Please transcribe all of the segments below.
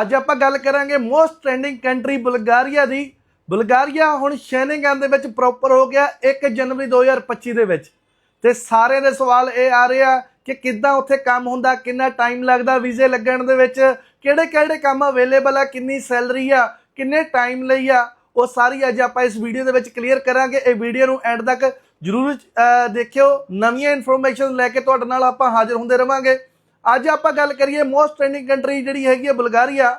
ਅੱਜ ਆਪਾਂ ਗੱਲ ਕਰਾਂਗੇ ਮੋਸਟ ਟ੍ਰੈਂਡਿੰਗ ਕੰਟਰੀ ਬੁਲਗਾਰੀਆ ਦੀ। ਬੁਲਗਾਰੀਆ ਹੁਣ ਸ਼ੈਨਿੰਗਨ ਦੇ ਵਿੱਚ ਪ੍ਰੋਪਰ ਹੋ ਗਿਆ 1 ਜਨਵਰੀ 2025 ਦੇ ਵਿੱਚ। ਤੇ ਸਾਰੇ ਦੇ ਸਵਾਲ ਇਹ ਆ ਰਹੇ ਆ ਕਿ ਕਿੱਦਾਂ ਉੱਥੇ ਕੰਮ ਹੁੰਦਾ, ਕਿੰਨਾ ਟਾਈਮ ਲੱਗਦਾ, ਵੀਜ਼ੇ ਲੱਗਣ ਦੇ ਵਿੱਚ, ਕਿਹੜੇ ਕਿਹੜੇ ਕੰਮ ਅਵੇਲੇਬਲ ਆ, ਕਿੰਨੀ ਸੈਲਰੀ ਆ, ਕਿੰਨੇ ਟਾਈਮ ਲਈ ਆ, ਉਹ ਸਾਰੀ ਅੱਜ ਆਪਾਂ ਇਸ ਵੀਡੀਓ ਦੇ ਵਿੱਚ ਕਲੀਅਰ ਕਰਾਂਗੇ। ਇਹ ਵੀਡੀਓ ਨੂੰ ਐਂਡ ਤੱਕ ਜਰੂਰ ਦੇਖਿਓ। ਨਵੀਆਂ ਇਨਫੋਰਮੇਸ਼ਨ ਲੈ ਕੇ ਤੁਹਾਡੇ ਨਾਲ ਆਪਾਂ ਹਾਜ਼ਰ ਹੁੰਦੇ ਰਵਾਂਗੇ। ਅੱਜ ਆਪਾਂ ਗੱਲ ਕਰੀਏ ਮੋਸਟ ਟ੍ਰੈਂਡਿੰਗ ਕੰਟਰੀ ਜਿਹੜੀ ਹੈਗੀ ਹੈ ਬਲਗਾਰੀਆ।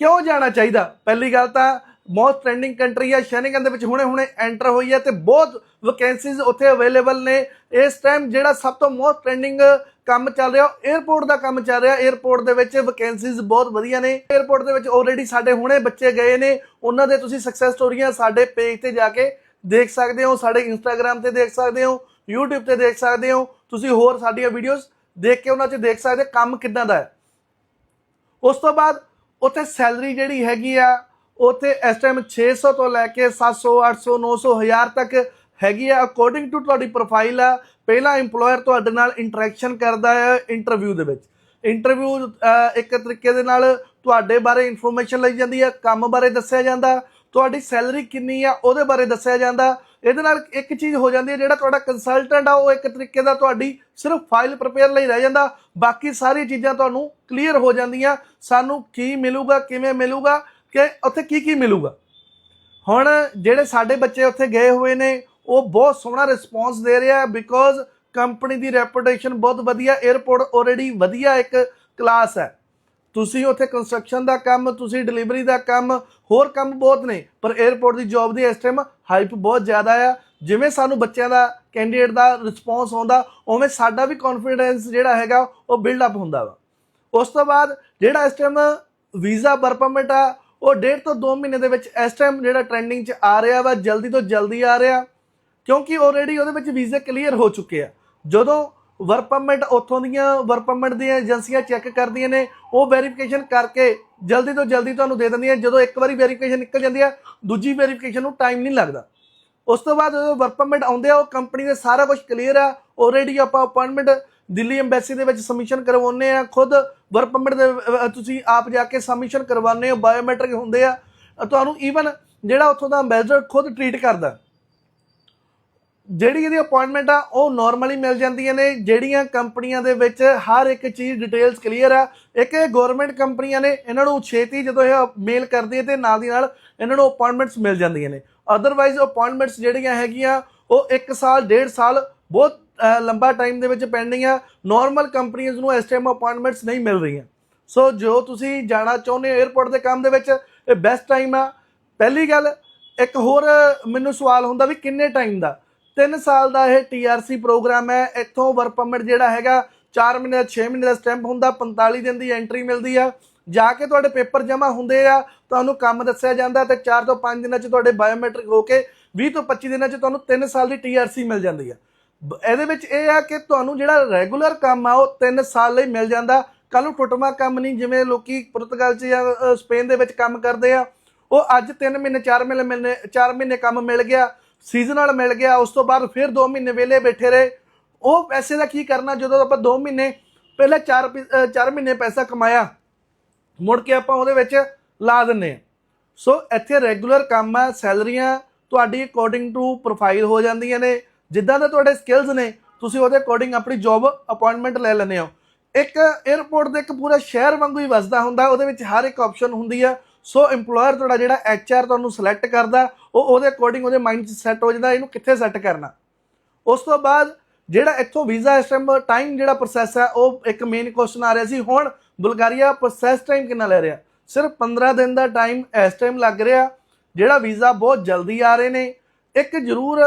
ਕਿਉਂ ਜਾਣਾ ਚਾਹੀਦਾ? ਪਹਿਲੀ ਗੱਲ ਤਾਂ ਮੋਸਟ ਟ੍ਰੈਂਡਿੰਗ ਕੰਟਰੀ ਹੈ ਸ਼ੈਨਗਨ ਦੇ ਵਿੱਚ ਹੁਣੇ-ਹੁਣੇ ਐਂਟਰ ਹੋਈ ਹੈ ਤੇ ਬਹੁਤ ਵੈਕੈਂਸੀਜ਼ ਉੱਥੇ ਅਵੇਲੇਬਲ ਨੇ। ਇਸ ਟਾਈਮ ਜਿਹੜਾ ਸਭ ਤੋਂ ਮੋਸਟ ਟ੍ਰੈਂਡਿੰਗ ਕੰਮ ਚੱਲ ਰਿਹਾ ਉਹ 에어ਪੋਰਟ ਦਾ ਕੰਮ ਚੱਲ ਰਿਹਾ। 에어ਪੋਰਟ ਦੇ ਵਿੱਚ ਵੈਕੈਂਸੀਜ਼ ਬਹੁਤ ਵਧੀਆ ਨੇ। 에어ਪੋਰਟ ਦੇ ਵਿੱਚ ਆਲਰੇਡੀ ਸਾਡੇ ਹੁਣੇ ਬੱਚੇ ਗਏ ਨੇ। ਉਹਨਾਂ ਦੇ ਤੁਸੀਂ ਸਕਸੈਸ ਸਟੋਰੀਆਂ ਸਾਡੇ ਪੇਜ ਤੇ ਜਾ ਕੇ ਦੇਖ ਸਕਦੇ ਹੋ, ਸਾਡੇ ਇੰਸਟਾਗ੍ਰam ਤੇ ਦੇਖ ਸਕਦੇ ਹੋ, YouTube ਤੇ ਦੇਖ ਸਕਦੇ ਹੋ। ਤੁਸੀਂ ਹੋਰ ਸਾਡੀਆਂ ਵੀਡੀਓਜ਼ ਦੇਖ ਕੇ ਉਹਨਾਂ 'ਚ ਦੇਖ ਸਕਦੇ ਕੰਮ ਕਿੱਦਾਂ ਦਾ ਹੈ। ਉਸ ਤੋਂ ਬਾਅਦ ਉੱਥੇ ਸੈਲਰੀ ਜਿਹੜੀ ਹੈਗੀ ਆ, ਉੱਥੇ ਇਸ ਟਾਈਮ 600 ਤੋਂ ਲੈ ਕੇ 700 800 900 1000 ਤੱਕ ਹੈਗੀ ਆ। ਅਕੋਰਡਿੰਗ ਟੂ ਤੁਹਾਡੀ ਪ੍ਰੋਫਾਈਲ ਆ, ਪਹਿਲਾ EMPLOYER ਤੁਹਾਡੇ ਨਾਲ ਇੰਟਰੈਕਸ਼ਨ ਕਰਦਾ ਹੈ ਇੰਟਰਵਿਊ ਦੇ ਵਿੱਚ। ਇੰਟਰਵਿਊ ਇੱਕ ਤਰੀਕੇ ਦੇ ਨਾਲ ਤੁਹਾਡੇ ਬਾਰੇ ਇਨਫੋਰਮੇਸ਼ਨ ਲਈ ਜਾਂਦੀ ਹੈ ਕੰਮ ਬਾਰੇ ਦੱਸਿਆ ਜਾਂਦਾ। ਤੁਹਾਡੀ ਸੈਲਰੀ ਕਿੰਨੀ ਆ, ਉਹਦੇ ਬਾਰੇ ਦੱਸਿਆ ਜਾਂਦਾ। ਇਹਦੇ ਨਾਲ ਇੱਕ ਚੀਜ਼ ਹੋ ਜਾਂਦੀ ਹੈ, ਜਿਹੜਾ ਤੁਹਾਡਾ ਕੰਸਲਟੈਂਟ ਆ, ਉਹ ਇੱਕ ਤਰੀਕੇ ਦਾ ਤੁਹਾਡੀ ਸਿਰਫ ਫਾਈਲ ਪ੍ਰਪੇਅਰ ਲਈ ਰਹਿ ਜਾਂਦਾ। ਬਾਕੀ ਸਾਰੀ ਚੀਜ਼ਾਂ ਤੁਹਾਨੂੰ ਕਲੀਅਰ ਹੋ ਜਾਂਦੀਆਂ। ਸਾਨੂੰ ਕੀ ਮਿਲੂਗਾ, ਕਿਵੇਂ ਮਿਲੂਗਾ, ਕਿ ਉੱਥੇ ਕੀ ਕੀ ਮਿਲੂਗਾ। ਹੁਣ ਜਿਹੜੇ ਸਾਡੇ ਬੱਚੇ ਉੱਥੇ ਗਏ ਹੋਏ ਨੇ, ਉਹ ਬਹੁਤ ਸੋਹਣਾ ਰਿਸਪੌਂਸ ਦੇ ਰਿਹਾ ਬਿਕੋਜ਼ ਕੰਪਨੀ ਦੀ ਰੈਪੂਟੇਸ਼ਨ ਬਹੁਤ ਵਧੀਆ 에어ਪੋਰਟ ਆਲਰੇਡੀ ਵਧੀਆ ਇੱਕ ਕਲਾਸ ਹੈ। ਤੁਸੀਂ ਉੱਥੇ ਕੰਸਟਰਕਸ਼ਨ ਦਾ ਕੰਮ, ਤੁਸੀਂ ਡਿਲੀਵਰੀ ਦਾ ਕੰਮ, ਹੋਰ ਕੰਮ ਬਹੁਤ ਨੇ, ਪਰ 에어ਪੋਰਟ ਦੀ ਜੌਬ ਦੀ ਇਸ ਟਾਈਮ ਹਾਈਪ ਬਹੁਤ ਜ਼ਿਆਦਾ ਆ। ਜਿਵੇਂ ਸਾਨੂੰ ਬੱਚਿਆਂ ਦਾ ਕੈਂਡੀਡੇਟ ਦਾ ਰਿਸਪੌਂਸ ਆਉਂਦਾ, ਉਵੇਂ ਸਾਡਾ ਵੀ ਕੌਨਫੀਡੈਂਸ ਜਿਹੜਾ ਹੈਗਾ, ਉਹ ਬਿਲਡ ਅਪ ਹੁੰਦਾ ਵਾ। ਉਸ ਤੋਂ ਬਾਅਦ ਜਿਹੜਾ ਇਸ ਟਾਈਮ ਵੀਜ਼ਾ ਵਰਕ ਪਰਮਿਟ ਆ, ਉਹ ਡੇਢ ਤੋਂ 2 ਮਹੀਨੇ ਦੇ ਵਿੱਚ ਇਸ ਟਾਈਮ ਜਿਹੜਾ ਟ੍ਰੈਂਡਿੰਗ 'ਚ ਆ ਰਿਹਾ ਵਾ, ਜਲਦੀ ਤੋਂ ਜਲਦੀ ਆ ਰਿਹਾ। ਕਿਉਂਕਿ ਆਲਰੇਡੀ ਉਹਦੇ ਵਿੱਚ ਵੀਜ਼ੇ ਕਲੀਅਰ ਹੋ ਚੁੱਕੇ ਆ। ਜਦੋਂ ਵਰਕ ਪਰਮਿਟ ਉੱਥੋਂ ਦੀਆਂ ਵਰਕ ਪਰਮਿਟ ਦੀਆਂ ਏਜੰਸੀਆਂ ਚੈੱਕ ਕਰਦੀਆਂ ਨੇ, ਉਹ ਵੈਰੀਫਿਕੇਸ਼ਨ ਕਰਕੇ ਜਲਦੀ ਤੋਂ ਜਲਦੀ ਤੁਹਾਨੂੰ ਦੇ ਦਿੰਦੀਆਂ, ਜਦੋਂ ਇੱਕ ਵਾਰੀ ਵੈਰੀਫਿਕੇਸ਼ਨ ਨਿਕਲ ਜਾਂਦੀ ਹੈ ਦੂਜੀ ਵੈਰੀਫਿਕੇਸ਼ਨ ਨੂੰ ਟਾਈਮ ਨਹੀਂ ਲੱਗਦਾ। ਉਸ ਤੋਂ ਬਾਅਦ ਜਦੋਂ ਵਰਕ ਪਰਮਿਟ ਆਉਂਦੇ ਆ, ਉਹ ਕੰਪਨੀ ਦੇ ਸਾਰਾ ਕੁਝ ਕਲੀਅਰ ਆ ਆਲਰੇਡੀ ਆਪਾਂ ਅਪਾਇੰਟਮੈਂਟ ਦਿੱਲੀ ਐਮਬੈਸੀ ਦੇ ਵਿੱਚ ਸਬਮਿਸ਼ਨ ਕਰਵਾਉਂਦੇ ਆ, ਖੁਦ ਵਰਕ ਪਰਮਿਟ ਦੇ ਤੁਸੀਂ ਆਪ ਜਾ ਕੇ ਸਬਮਿਸ਼ਨ ਕਰਵਾਉਂਦੇ ਹੋ ਬਾਇਓਮੈਟ੍ਰਿਕ ਹੁੰਦੇ ਆ ਤੁਹਾਨੂੰ ਈਵਨ ਜਿਹੜਾ ਉੱਥੋਂ ਦਾ ਐਮਬੈਸਡਰ ਖੁਦ ਟ੍ਰੀਟ ਕਰਦਾ। ਜਿਹੜੀ ਇਹਦੀ ਅਪਾਇੰਟਮੈਂਟ ਆ, ਉਹ ਨਾਰਮਲੀ ਮਿਲ ਜਾਂਦੀਆਂ ਨੇ, ਜਿਹੜੀਆਂ ਕੰਪਨੀਆਂ ਦੇ ਵਿੱਚ ਹਰ ਇੱਕ ਚੀਜ਼ ਡਿਟੇਲਸ ਕਲੀਅਰ ਆ। ਇੱਕ ਇਹ ਗਵਰਨਮੈਂਟ ਕੰਪਨੀਆਂ ਨੇ, ਇਹਨਾਂ ਨੂੰ ਛੇਤੀ ਜਦੋਂ ਇਹ ਮੇਲ ਕਰਦੀ ਹੈ ਤੇ ਨਾਲ ਦੀ ਨਾਲ ਇਹਨਾਂ ਨੂੰ ਅਪਾਇੰਟਮੈਂਟਸ ਮਿਲ ਜਾਂਦੀਆਂ ਨੇ। ਅਦਰਵਾਈਜ਼ ਅਪਾਇੰਟਮੈਂਟਸ ਜਿਹੜੀਆਂ ਹੈਗੀਆਂ, ਉਹ 1 ਸਾਲ 1.5 ਸਾਲ ਬਹੁਤ ਲੰਬਾ ਟਾਈਮ ਦੇ ਵਿੱਚ ਪੈਂਡਿੰਗ ਆ ਨਾਰਮਲ ਕੰਪਨੀਆਂ ਨੂੰ ਇਸ ਟਾਈਮ ਅਪਾਇੰਟਮੈਂਟਸ ਨਹੀਂ ਮਿਲ ਰਹੀਆਂ। ਸੋ ਜੋ ਤੁਸੀਂ ਜਾਣਾ ਚਾਹੁੰਦੇ ਹੋ 에어ਪੋਰਟ ਦੇ ਕੰਮ ਦੇ ਵਿੱਚ, ਇਹ ਬੈਸਟ ਟਾਈਮ ਆ। ਪਹਿਲੀ ਗੱਲ, ਇੱਕ ਹੋਰ ਮੈਨੂੰ ਸਵਾਲ ਹੁੰਦਾ ਵੀ ਕਿੰਨੇ ਟਾਈਮ ਦਾ? 3 ਸਾਲ ਦਾ ਇਹ ਟੀਆਰਸੀ ਪ੍ਰੋਗਰਾਮ ਹੈ। ਇੱਥੋਂ ਵਰਕ ਪਰਮਿਟ ਜਿਹੜਾ ਹੈਗਾ 4 ਮਹੀਨੇ ਦਾ 6 ਮਹੀਨੇ ਦਾ ਸਟੈਂਪ ਹੁੰਦਾ 45 ਦਿਨ ਦੀ ਐਂਟਰੀ ਮਿਲਦੀ ਆ। ਜਾ ਕੇ ਤੁਹਾਡੇ ਪੇਪਰ ਜਮ੍ਹਾਂ ਹੁੰਦੇ ਆ, ਤੁਹਾਨੂੰ ਕੰਮ ਦੱਸਿਆ ਜਾਂਦਾ ਤੇ 4 ਤੋਂ 5 ਦਿਨਾਂ 'ਚ ਤੁਹਾਡੇ ਬਾਇਓਮੈਟ੍ਰਿਕ ਹੋ ਕੇ 20 ਤੋਂ 25 ਦਿਨਾਂ 'ਚ ਤੁਹਾਨੂੰ 3 ਸਾਲ ਦੀ ਟੀਆਰਸੀ ਮਿਲ ਜਾਂਦੀ ਆ। ਬ- ਇਹਦੇ ਵਿੱਚ ਇਹ ਆ ਕਿ ਤੁਹਾਨੂੰ ਜਿਹੜਾ ਰੈਗੂਲਰ ਕੰਮ ਆ, ਉਹ 3 ਸਾਲ ਲਈ ਮਿਲ ਜਾਂਦਾ। ਕੱਲ ਨੂੰ ਟੁੱਟਮਾ ਕੰਮ ਨਹੀਂ, ਜਿਵੇਂ ਲੋਕੀ ਪੁਰਤਗਾਲ 'ਚ ਜਾਂ ਸਪੇਨ ਦੇ ਵਿੱਚ ਕੰਮ ਕਰਦੇ ਆ। ਉਹ ਅੱਜ 3 ਮਹੀਨੇ 4 ਮਹੀਨੇ ਮਿਲਨੇ 4 ਮਹੀਨੇ ਕੰਮ ਮਿਲ ਗਿਆ। ਸੀਜ਼ਨਲ ਮਿਲ ਗਿਆ, ਉਸ ਤੋਂ ਬਾਅਦ ਫਿਰ 2 ਮਹੀਨੇ ਵਿਹਲੇ ਬੈਠੇ ਰਹੇ। ਉਹ ਪੈਸੇ ਦਾ ਕੀ ਕਰਨਾ, ਜਦੋਂ ਆਪਾਂ 2 ਮਹੀਨੇ ਪਹਿਲੇ 4 4 ਮਹੀਨੇ ਪੈਸਾ ਕਮਾਇਆ, ਮੁੜ ਕੇ ਆਪਾਂ ਉਹਦੇ ਵਿੱਚ ਲਾ ਦਿੰਨੇ ਆ ਸੋ ਇੱਥੇ ਰੈਗੂਲਰ ਕੰਮ ਆ, ਸੈਲਰੀਆਂ ਤੁਹਾਡੀ ਅਕੋਰਡਿੰਗ ਟੂ ਪ੍ਰੋਫਾਈਲ ਹੋ ਜਾਂਦੀਆਂ ਨੇ। ਜਿੱਦਾਂ ਦੇ ਤੁਹਾਡੇ ਸਕਿੱਲਸ ਨੇ, ਤੁਸੀਂ ਉਹਦੇ ਅਕੋਰਡਿੰਗ ਆਪਣੀ ਜੌਬ ਅਪਾਇੰਟਮੈਂਟ ਲੈ ਲੈਂਦੇ ਹੋ। ਇੱਕ 에어ਪੋਰਟ ਦੇ ਇੱਕ ਪੂਰਾ ਸ਼ਹਿਰ ਵਾਂਗੂ ਹੀ ਵਸਦਾ ਹੁੰਦਾ, ਉਹਦੇ ਵਿੱਚ ਹਰ ਇੱਕ ਆਪਸ਼ਨ ਹੁੰਦੀ ਆ। ਸੋ EMPLOYER ਤੁਹਾਡਾ ਜਿਹੜਾ HR ਤੁਹਾਨੂੰ ਸਿਲੈਕਟ ਕਰਦਾ, ਉਹ ਉਹਦੇ ਅਕੋਰਡਿੰਗ ਉਹਦੇ ਮਾਈਂਡ 'ਚ ਸੈੱਟ ਹੋ ਜਾਂਦਾ, ਇਹਨੂੰ ਕਿੱਥੇ ਸੈੱਟ ਕਰਨਾ? ਉਸ ਤੋਂ ਬਾਅਦ ਜਿਹੜਾ ਇੱਥੋਂ ਵੀਜ਼ਾ ਇਸ ਟਾਈਮ ਟਾਈਮ ਜਿਹੜਾ ਪ੍ਰੋਸੈਸ ਹੈ, ਉਹ ਇੱਕ ਮੇਨ ਕੁਐਸਚਨ ਆ ਰਿਹਾ ਸੀ, ਹੁਣ ਬੁਲਗਾਰੀਆ ਪ੍ਰੋਸੈਸ ਟਾਈਮ ਕਿੰਨਾ ਲੈ ਰਿਹਾ? ਸਿਰਫ 15 ਦਿਨ ਦਾ ਟਾਈਮ ਇਸ ਟਾਈਮ ਲੱਗ ਰਿਹਾ, ਜਿਹੜਾ ਵੀਜ਼ਾ ਬਹੁਤ ਜਲਦੀ ਆ ਰਹੇ ਨੇ। ਇੱਕ ਜ਼ਰੂਰ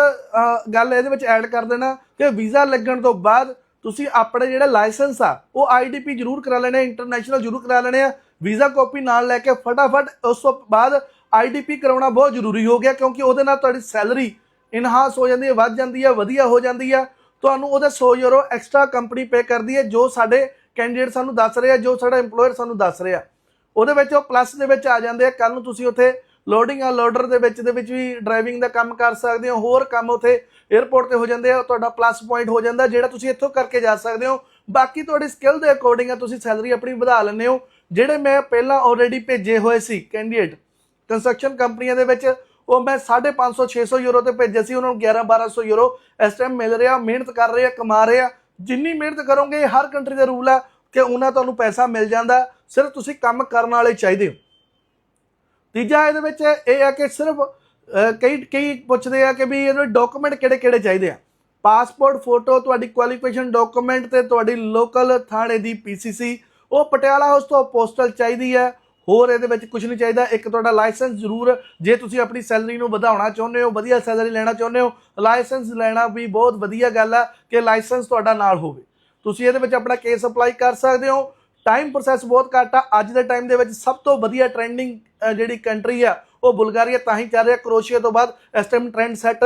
ਗੱਲ ਇਹਦੇ ਵਿੱਚ ਐਡ ਕਰ ਦੇਣਾ ਕਿ ਵੀਜ਼ਾ ਲੱਗਣ ਤੋਂ ਬਾਅਦ ਤੁਸੀਂ ਆਪਣੇ ਜਿਹੜਾ ਲਾਇਸੈਂਸ ਆ, ਉਹ ਆਈਡੀਪੀ ਜ਼ਰੂਰ ਕਰਾ ਲੈਣੇ ਇੰਟਰਨੈਸ਼ਨਲ ਜ਼ਰੂਰ ਕਰਾ ਲੈਣੇ ਆ ਵੀਜ਼ਾ ਕਾਪੀ ਨਾਲ ਲੈ ਕੇ ਫਟਾਫਟ ਉਸ ਤੋਂ ਬਾਅਦ ਆਈਡੀਪੀ ਕਰਾਉਣਾ ਬਹੁਤ ਜ਼ਰੂਰੀ ਹੋ ਗਿਆ ਕਿਉਂਕਿ ਉਹਦੇ ਨਾਲ ਤੁਹਾਡੀ ਸੈਲਰੀ ਇਨਹਾਂਸ ਹੋ ਜਾਂਦੀ ਹੈ, ਵੱਧ ਜਾਂਦੀ ਹੈ, ਵਧੀਆ ਹੋ ਜਾਂਦੀ ਹੈ। ਤੁਹਾਨੂੰ ਉਹਦੇ 100 ਯੂਰੋ ਐਕਸਟਰਾ ਕੰਪਨੀ ਪੇ ਕਰਦੀ ਹੈ, ਜੋ ਸਾਡੇ ਕੈਂਡੀਡੇਟ ਸਾਨੂੰ ਦੱਸ ਰਹੇ ਆ, ਜੋ ਸਾਡਾ EMPLOYER ਸਾਨੂੰ ਦੱਸ ਰਿਹਾ। ਉਹਦੇ ਵਿੱਚ ਉਹ ਪਲੱਸ ਦੇ ਵਿੱਚ ਆ ਜਾਂਦੇ ਆ। ਕੱਲ ਨੂੰ ਤੁਸੀਂ ਉੱਥੇ ਲੋਡਿੰਗ ਆ ਲੋਡਰ ਦੇ ਵਿੱਚ ਦੇ ਵਿੱਚ ਵੀ ਡਰਾਈਵਿੰਗ ਦਾ ਕੰਮ ਕਰ ਸਕਦੇ ਹੋ, ਹੋਰ ਕੰਮ ਉੱਥੇ 에어ਪੋਰਟ ਤੇ ਹੋ ਜਾਂਦੇ ਆ, ਤੁਹਾਡਾ ਪਲੱਸ ਪੁਆਇੰਟ ਹੋ ਜਾਂਦਾ, ਜਿਹੜਾ ਤੁਸੀਂ ਇੱਥੋਂ ਕਰਕੇ ਜਾ ਸਕਦੇ ਹੋ। ਬਾਕੀ ਤੁਹਾਡੀ ਸਕਿੱਲ ਦੇ ਅਕੋਰਡਿੰਗ ਆ, ਤੁਸੀਂ ਸੈਲਰੀ ਆਪਣੀ ਵਧਾ ਲੈਂਦੇ ਹੋ। ਜਿਹੜੇ ਮੈਂ ਪਹਿਲਾਂ ਆਲਰੇਡੀ ਭੇਜੇ ਹੋਏ ਸੀ ਕੈਂਡੀਡੇਟ ਕੰਸਟਰਕਸ਼ਨ ਕੰਪਨੀਆਂ ਦੇ ਵਿੱਚ, ਉਹ ਮੈਂ 550 600 ਯੂਰੋ ਤੇ ਭੇਜੇ ਸੀ, ਉਹਨਾਂ ਨੂੰ 11 1200 ਯੂਰੋ ਇਸ ਟਾਈਮ ਮਿਲ ਰਿਹਾ, ਮਿਹਨਤ ਕਰ ਰਹੇ ਆ, ਕਮਾ ਰਹੇ ਆ। ਜਿੰਨੀ ਮਿਹਨਤ ਕਰੋਗੇ ਹਰ ਕੰਟਰੀ ਦਾ ਰੂਲ ਆ ਕਿ ਉਹਨਾਂ ਤੁਹਾਨੂੰ ਪੈਸਾ ਮਿਲ ਜਾਂਦਾ, ਸਿਰਫ ਤੁਸੀਂ ਕੰਮ ਕਰਨ ਵਾਲੇ ਚਾਹੀਦੇ ਹੋ। ਤੀਜਾ ਇਹਦੇ ਵਿੱਚ ਇਹ ਆ ਕਿ ਸਿਰਫ ਕਈ ਕਈ ਪੁੱਛਦੇ ਆ ਕਿ ਵੀ ਇਹਦੇ ਡਾਕੂਮੈਂਟ ਕਿਹੜੇ ਕਿਹੜੇ ਚਾਹੀਦੇ ਆ। ਪਾਸਪੋਰਟ ਫੋਟੋ ਤੁਹਾਡੀ ਕੁਆਲੀਫਿਕੇਸ਼ਨ ਡਾਕੂਮੈਂਟ ਤੇ ਤੁਹਾਡੀ ਲੋਕਲ ਥਾਣੇ ਦੀ ਪੀਸੀਸੀ ਉਹ ਪਟਿਆਲਾ ਹਾਊਸ ਤੋਂ ਪੋਸਟਲ ਚਾਹੀਦੀ ਹੈ। ਹੋਰ ਇਹਦੇ ਵਿੱਚ ਕੁਝ ਨਹੀਂ ਚਾਹੀਦਾ। ਇੱਕ ਤੁਹਾਡਾ ਲਾਇਸੈਂਸ ਜ਼ਰੂਰ ਜੇ ਤੁਸੀਂ ਆਪਣੀ ਸੈਲਰੀ ਨੂੰ ਵਧਾਉਣਾ ਚਾਹੁੰਦੇ ਹੋ, ਵਧੀਆ ਸੈਲਰੀ ਲੈਣਾ ਚਾਹੁੰਦੇ ਹੋ ਲਾਇਸੈਂਸ ਲੈਣਾ ਵੀ ਬਹੁਤ ਵਧੀਆ ਗੱਲ ਆ ਕਿ ਲਾਇਸੈਂਸ ਤੁਹਾਡਾ ਨਾਲ ਹੋਵੇ। ਤੁਸੀਂ ਇਹਦੇ ਵਿੱਚ ਆਪਣਾ ਕੇਸ ਅਪਲਾਈ ਕਰ ਸਕਦੇ ਹੋ। ਟਾਈਮ ਪ੍ਰੋਸੈਸ ਬਹੁਤ ਘੱਟ ਆ। ਅੱਜ ਦੇ ਟਾਈਮ ਦੇ ਵਿੱਚ ਸਭ ਤੋਂ ਵਧੀਆ ਟ੍ਰੈਂਡਿੰਗ ਜਿਹੜੀ ਕੰਟਰੀ ਆ, ਉਹ ਬੁਲਗਾਰੀਆ ਤਾਂ ਹੀ ਚੱਲ ਰਿਹਾ। ਕਰੋਸ਼ੀਆ ਤੋਂ ਬਾਅਦ ਇਸ ਟਾਈਮ ਟ੍ਰੈਂਡ ਸੈੱਟ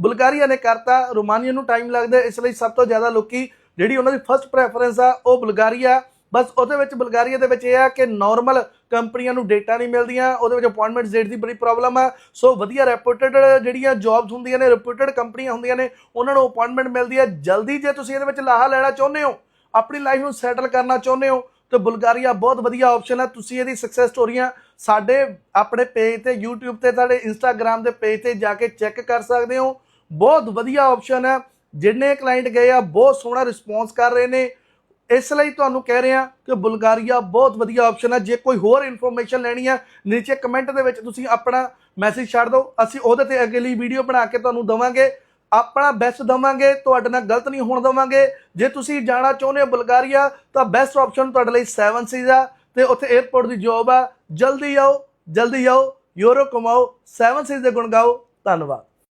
ਬੁਲਗਾਰੀਆ ਨੇ ਕਰਤਾ। ਰੋਮਾਨੀਆ ਨੂੰ ਟਾਈਮ ਲੱਗਦਾ। ਇਸ ਲਈ ਸਭ ਤੋਂ ਜ਼ਿਆਦਾ ਲੋਕੀ ਜਿਹੜੀ ਉਹਨਾਂ ਦੀ ਫਰਸਟ ਪ੍ਰੈਫਰੈਂਸ ਆ, ਉਹ ਬੁਲਗਾਰੀਆ ਬਸ ਉਹਦੇ ਵਿੱਚ ਬੁਲਗਾਰੀਆ ਦੇ ਵਿੱਚ ਇਹ ਆ ਕਿ ਨਾਰਮਲ ਕੰਪਨੀਆਂ ਨੂੰ ਡੇਟਾ ਨਹੀਂ ਮਿਲਦੀਆਂ, ਉਹਦੇ ਵਿੱਚ ਅਪਾਇੰਟਮੈਂਟ ਡੇਟ ਦੀ ਬੜੀ ਪ੍ਰੋਬਲਮ ਆ। ਸੋ ਵਧੀਆ ਰੈਪਿਊਟਡ ਜਿਹੜੀਆਂ ਜੌਬਸ ਹੁੰਦੀਆਂ ਨੇ ਰੈਪਿਊਟਡ ਕੰਪਨੀਆਂ ਹੁੰਦੀਆਂ ਨੇ, ਉਹਨਾਂ ਨੂੰ ਅਪਾਇੰਟਮੈਂਟ ਮਿਲਦੀ ਹੈ ਜਲਦੀ ਜੇ ਤੁਸੀਂ ਇਹਦੇ ਵਿੱਚ ਲਾਹਾ ਲੈਣਾ ਚਾਹੁੰਦੇ ਹੋ, ਆਪਣੀ ਲਾਈਫ ਨੂੰ ਸੈਟਲ ਕਰਨਾ ਚਾਹੁੰਦੇ ਹੋ, ਤੇ ਬੁਲਗਾਰੀਆ ਬਹੁਤ ਵਧੀਆ ਆਪਸ਼ਨ ਹੈ ਤੁਸੀਂ ਇਹਦੀ ਸਕਸੈਸ ਸਟੋਰੀਆਂ ਸਾਡੇ ਆਪਣੇ ਪੇਜ ਤੇ, YouTube ਤੇ ਸਾਡੇ Instagram ਦੇ ਪੇਜ ਤੇ ਜਾ ਕੇ ਚੈੱਕ ਕਰ ਸਕਦੇ ਹੋ। ਬਹੁਤ ਵਧੀਆ ਆਪਸ਼ਨ ਹੈ ਜਿੰਨੇ ਕਲਾਇੰਟ ਗਏ ਆ, ਬਹੁਤ ਸੋਹਣਾ ਰਿਸਪੌਂਸ ਕਰ ਰਹੇ ਨੇ। ਇਸ ਲਈ ਤੁਹਾਨੂੰ ਕਹਿ ਰਹੇ ਹਾਂ ਕਿ ਬੁਲਗਾਰੀਆ ਬਹੁਤ ਵਧੀਆ ਆਪਸ਼ਨ ਹੈ। ਜੇ ਕੋਈ ਹੋਰ ਇਨਫੋਰਮੇਸ਼ਨ ਲੈਣੀ ਹੈ, ਨੀਚੇ ਕਮੈਂਟ ਦੇ ਵਿੱਚ ਤੁਸੀਂ ਆਪਣਾ ਮੈਸੇਜ ਛੱਡ ਦਿਓ। ਅਸੀਂ ਉਹਦੇ ਤੇ ਅਗਲੀ ਵੀਡੀਓ ਬਣਾ ਕੇ ਤੁਹਾਨੂੰ ਦਵਾਂਗੇ। ਆਪਣਾ ਬੈਸਟ ਦਵਾਂਗੇ, ਤੁਹਾਡੇ ਨਾਲ ਗਲਤ ਨਹੀਂ ਹੋਣ ਦਵਾਂਗੇ। ਜੇ ਤੁਸੀਂ ਜਾਣਾ ਚਾਹੁੰਦੇ ਹੋ ਬੁਲਗਾਰੀਆ, ਤਾਂ ਬੈਸਟ ਆਪਸ਼ਨ ਤੁਹਾਡੇ ਲਈ 7 ਸੀਜ਼ ਆ ਤੇ ਉੱਥੇ 에어ਪੋਰਟ ਦੀ ਜੌਬ ਆ। ਜਲਦੀ ਆਓ ਜਲਦੀ ਆਓ ਯੂਰੋ ਕਮਾਓ 7 ਸੀਜ਼ ਦੇ ਗੁਣ ਗਾਓ। ਧੰਨਵਾਦ।